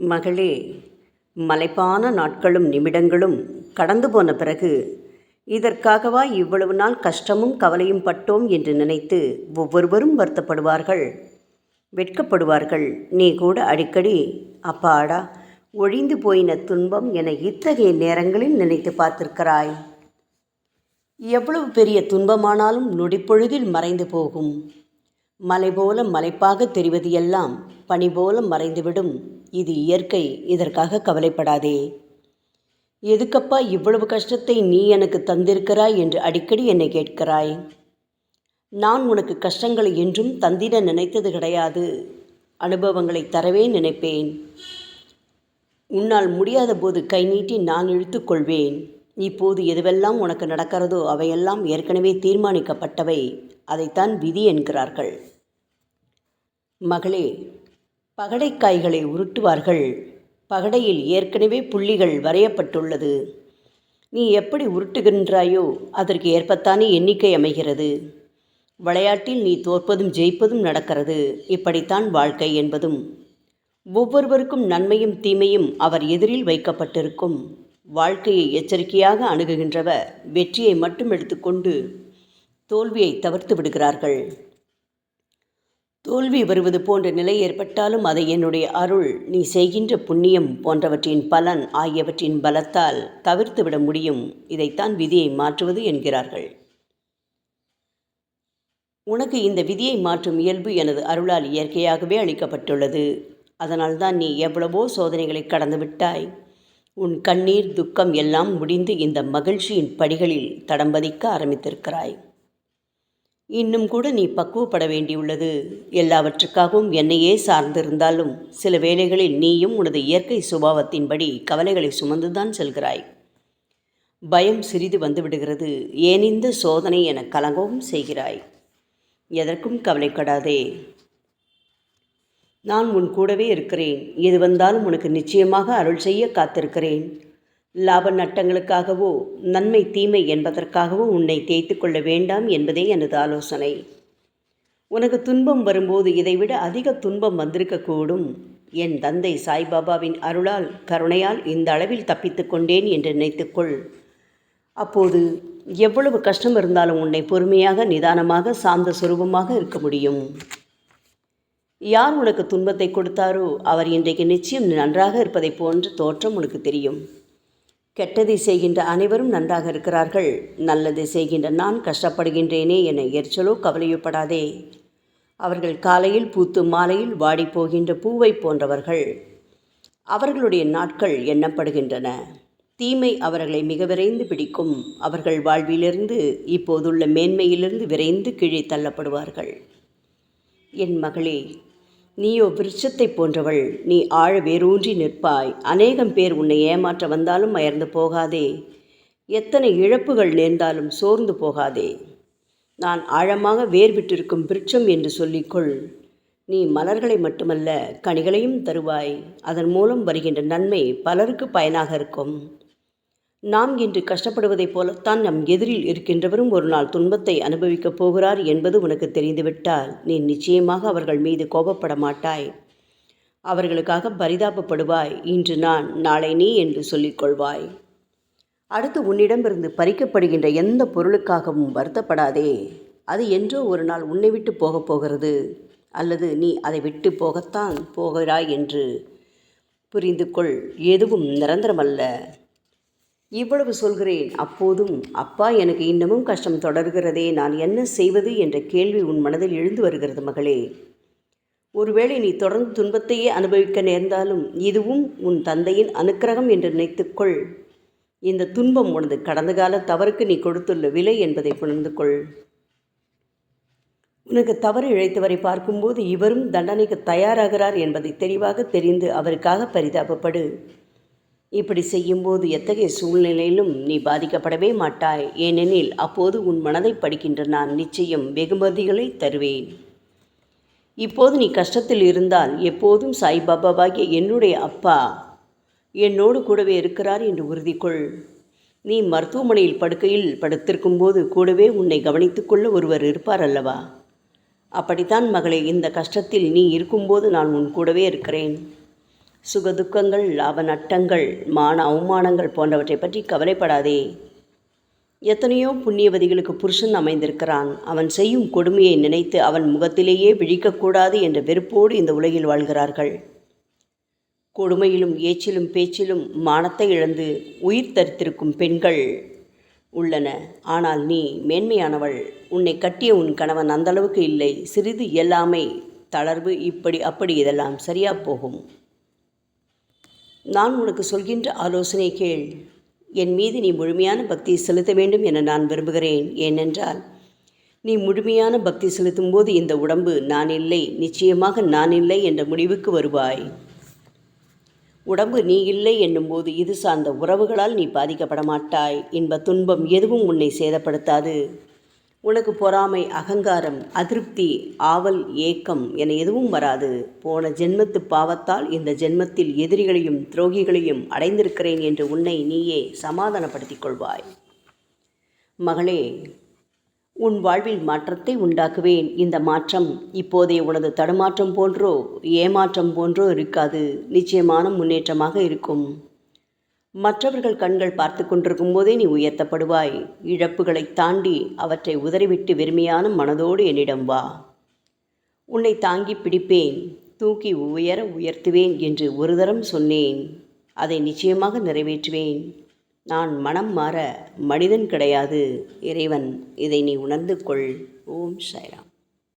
மகளே மலைப்பான நாட்களும் நிமிடங்களும் கடந்து போன பிறகு இதற்காகவா இவ்வளவு நாள் கஷ்டமும் கவலையும் பட்டோம் என்று நினைத்து ஒவ்வொருவரும் வருத்தப்படுவார்கள். வெட்கப்படுவார்கள். நீ கூட அடிக்கடி அப்பாடா ஒழிந்து போயின துன்பம் என இத்தகைய நேரங்களில் நினைத்து பார்த்திருக்கிறாய்? எவ்வளவு பெரிய துன்பமானாலும் நொடிப்பொழுதில் மறைந்து போகும். மலை போல மலைப்பாக தெரிவது எல்லாம் பனி போல மறைந்துவிடும். இது இயற்கை இதற்காக கவலைப்படாதே. எதுக்கப்பா இவ்வளவு கஷ்டத்தை நீ எனக்கு தந்திருக்கிறாய் என்று அடிக்கடி என்னை கேட்கிறாய்? நான் உனக்கு கஷ்டங்களை என்றும் தந்திட நினைத்தது கிடையாது. அனுபவங்களை தரவே நினைப்பேன். உன்னால் முடியாத போது கை நீட்டி நான் இழுத்துக்கொள்வேன் இப்போது எதுவெல்லாம் உனக்கு நடக்கிறதோ அவையெல்லாம் ஏற்கனவே தீர்மானிக்கப்பட்டவை. அதைத்தான் விதி என்கிறார்கள். மகளே பகடைக்காய்களை உருட்டுவார்கள். பகடையில் ஏற்கனவே புள்ளிகள் வரையப்பட்டுள்ளது. நீ எப்படி உருட்டுகின்றாயோ அதற்கு ஏற்பத்தானே எண்ணிக்கை அமைகிறது. விளையாட்டில் நீ தோற்பதும் ஜெயிப்பதும் நடக்கிறது. இப்படித்தான் வாழ்க்கை என்பதும். ஒவ்வொருவருக்கும் நன்மையும் தீமையும் அவர் எதிரில் வைக்கப்பட்டிருக்கும். வாழ்க்கையை எச்சரிக்கையாக அணுகுகின்றவர் வெற்றியை மட்டும் எடுத்துக்கொண்டு தோல்வியை தவிர்த்து விடுகிறார்கள். தோல்வி வருவது போன்ற நிலை ஏற்பட்டாலும் அதை என்னுடைய அருள் நீ செய்கின்ற புண்ணியம் போன்றவற்றின் பலன் ஆகியவற்றின் பலத்தால் தவிர்த்துவிட முடியும். இதைத்தான் விதியை மாற்றுவது என்கிறார்கள். உனக்கு இந்த விதியை மாற்றும் இயல்பு எனது அருளால் இயற்கையாகவே அளிக்கப்பட்டுள்ளது. அதனால்தான் நீ எவ்வளவோ சோதனைகளை கடந்து விட்டாய். உன் கண்ணீர் துக்கம் எல்லாம் முடிந்து இந்த மகிழ்ச்சியின் படிகளில் தடம்பதிக்க ஆரம்பித்திருக்கிறாய். இன்னும் கூட நீ பக்குவப்பட வேண்டியுள்ளது. எல்லாவற்றுக்காகவும் என்னையே சார்ந்திருந்தாலும் சில வேளைகளில் நீயும் உனது இயற்கை சுபாவத்தின்படி கவலைகளை சுமந்துதான் செல்கிறாய். பயம் சிறிது வந்துவிடுகிறது. ஏன் இந்த சோதனை என கலங்கவும் செய்கிறாய்? எதற்கும் கவலைப்படாதே. நான் உன் கூடவே இருக்கிறேன். எது வந்தாலும் உனக்கு நிச்சயமாக அருள் செய்ய காத்திருக்கிறேன். லாப நட்டங்களுக்காகவோ நன்மை தீமை என்பதற்காகவோ உன்னை தேய்த்து கொள்ள வேண்டாம் என்பதே எனது ஆலோசனை. உனக்கு துன்பம் வரும்போது இதைவிட அதிக துன்பம் வந்திருக்கக்கூடும். என் தந்தை சாய்பாபாவின் அருளால் கருணையால் இந்த அளவில் தப்பித்து கொண்டேன் என்று நினைத்துக்கொள் அப்போது எவ்வளவு கஷ்டம் இருந்தாலும் உன்னை பொறுமையாக நிதானமாக சாந்த சுரூபமாக இருக்க முடியும். யார் உனக்கு துன்பத்தை கொடுத்தாரோ அவர் இன்றைக்கு நிச்சயம் நன்றாக இருப்பதைப் போன்ற தோற்றம் உனக்கு தெரியும். கெட்டதை செய்கின்ற அனைவரும் நன்றாக இருக்கிறார்கள். நல்லதை செய்கின்ற நான் கஷ்டப்படுகின்றேனே என எரிச்சலோ கவலையப்படாதே. அவர்கள் காலையில் பூத்து மாலையில் வாடி போகின்ற பூவை போன்றவர்கள். அவர்களுடைய நாட்கள் எண்ணப்படுகின்றன. தீமை அவர்களை மிக விரைந்து பிடிக்கும். அவர்கள் வாழ்விலிருந்து இப்போதுள்ள மேன்மையிலிருந்து விரைந்து கீழே தள்ளப்படுவார்கள். என் மகளே நீயோ விருட்சத்தை போன்றவள். நீ ஆழ வேரூன்றி நிற்பாய். அநேகம் பேர் உன்னை ஏமாற்ற வந்தாலும் அயர்ந்து போகாதே. எத்தனை இழப்புகள் நேர்ந்தாலும் சோர்ந்து போகாதே. நான் ஆழமாக வேர் விட்டிருக்கும் விருட்சம் என்று சொல்லிக்கொள். நீ மலர்களை மட்டுமல்ல கனிகளையும் தருவாய். அதன் மூலம் வருகின்ற நன்மை பலருக்கு பயனாக இருக்கும். நாம் இன்று கஷ்டப்படுவதைப் போலத்தான் நம் எதிரில் இருக்கின்றவரும் ஒரு நாள் துன்பத்தை அனுபவிக்கப் போகிறார் என்பது உனக்கு தெரிந்துவிட்டால் நீ நிச்சயமாக அவர்கள் மீது கோபப்பட மாட்டாய். அவர்களுக்காக பரிதாபப்படுவாய். இன்று நான் நாளை நீ என்று சொல்லிக்கொள்வாய். அடுத்து உன்னிடமிருந்து பறிக்கப்படுகின்ற எந்த பொருளுக்காகவும் வருத்தப்படாதே. அது என்றோ ஒரு நாள் உன்னை விட்டு போகப் போகிறது. அல்லது நீ அதை விட்டு போகத்தான் போகிறாய் என்று புரிந்து கொள் எதுவும் நிரந்தரமல்ல. இவ்வளவு சொல்கிறேன் அப்போதும் அப்பா எனக்கு இன்னமும் கஷ்டம் தொடர்கிறதே நான் என்ன செய்வது என்ற கேள்வி உன் மனதில் எழுந்து வருகிறது மகளே. ஒருவேளை நீ தொடர்ந்து துன்பத்தையே அனுபவிக்க நேர்ந்தாலும் இதுவும் உன் தந்தையின் அனுக்கிரகம் என்று நினைத்துக்கொள் இந்த துன்பம் உனது கடந்த கால தவறுக்கு நீ கொடுத்துள்ள விலை என்பதை புணர்ந்து கொள். உனக்கு தவறு இழைத்தவரை பார்க்கும்போது இவரும் தண்டனைக்கு தயாராகிறார் என்பதை தெளிவாக தெரிந்து அவருக்காக பரிதாபப்படு. இப்படி செய்யும்போது எத்தகைய சூழ்நிலையிலும் நீ பாதிக்கப்படவே மாட்டாய். ஏனெனில் அப்போது உன் மனதை படிக்கின்ற நான் நிச்சயம் வெகுமதிகளை தருவேன். இப்போது நீ கஷ்டத்தில் இருந்தால் எப்போதும் சாய்பாபாவாகிய என்னுடைய அப்பா என்னோடு கூடவே இருக்கிறார் என்று உறுதி கொள் நீ மருத்துவமனையில் படுக்கையில் படுத்திருக்கும்போது கூடவே உன்னை கவனித்துக்கொள்ள ஒருவர் இருப்பார் அல்லவா? அப்படித்தான் மகளே இந்த கஷ்டத்தில் நீ இருக்கும்போது நான் உன் கூடவே இருக்கிறேன். சுகதுக்கங்கள் லாப நட்டங்கள் மான அவமானங்கள் போன்றவற்றை பற்றி கவலைப்படாதே. எத்தனையோ புண்ணியவதிகளுக்கு புருஷன் அமைந்திருக்கிறான். அவன் செய்யும் கொடுமையை நினைத்து அவன் முகத்திலேயே விழிக்கக்கூடாது என்ற வெறுப்போடு இந்த உலகில் வாழ்கிறார்கள். கொடுமையிலும் ஏச்சிலும் பேச்சிலும் மானத்தை இழந்து உயிர் தரித்திருக்கும் பெண்கள் உள்ளன. ஆனால் நீ மேன்மையானவள். உன்னை கட்டிய உன் கணவன் அந்தளவுக்கு இல்லை. சிறிது இயலாமை தளர்வு இப்படி அப்படி இதெல்லாம் சரியா போகும். நான் உனக்கு சொல்கின்ற ஆலோசனை கேள். என் மீது நீ முழுமையான பக்தி செலுத்த வேண்டும் என நான் விரும்புகிறேன். ஏனென்றால் நீ முழுமையான பக்தி செலுத்தும் போது இந்த உடம்பு நான் இல்லை நிச்சயமாக நான் இல்லை என்ற முடிவுக்கு வருவாய். உடம்பு நீ இல்லை என்னும்போது இது சார்ந்த உறவுகளால் நீ பாதிக்கப்பட மாட்டாய் இன்ப துன்பம் எதுவும் உன்னை சேதப்படுத்தாது. உனக்கு பொறாமை அகங்காரம் அதிருப்தி ஆவல் ஏக்கம் என எதுவும் வராது. போன ஜென்மத்து பாவத்தால் இந்த ஜென்மத்தில் எதிரிகளையும் துரோகிகளையும் அடைந்திருக்கிறேன் என்று உன்னை நீயே சமாதானப்படுத்திக் கொள்வாய். மகளே உன் வாழ்வில் மாற்றத்தை உண்டாக்குவேன். இந்த மாற்றம் இப்போதைய உனது தடுமாற்றம் போன்றோ ஏமாற்றம் போன்றோ இருக்காது. நிச்சயமான முன்னேற்றமாக இருக்கும். மற்றவர்கள் கண்கள் பார்த்து கொண்டிருக்கும் போதே நீ உயர்த்தப்படுவாய். இழப்புகளை தாண்டி அவற்றை உதறிவிட்டு வெறுமையான மனதோடு என்னிடம் வா. உன்னை தாங்கி பிடிப்பேன். தூக்கி உயர உயர்த்துவேன் என்று ஒரு தரம் சொன்னேன். அதை நிச்சயமாக நிறைவேற்றுவேன். நான் மனம் மாற மனிதன் கிடையாது. இறைவன் இதை நீ உணர்ந்து கொள். ஓம் சாய்ராம்.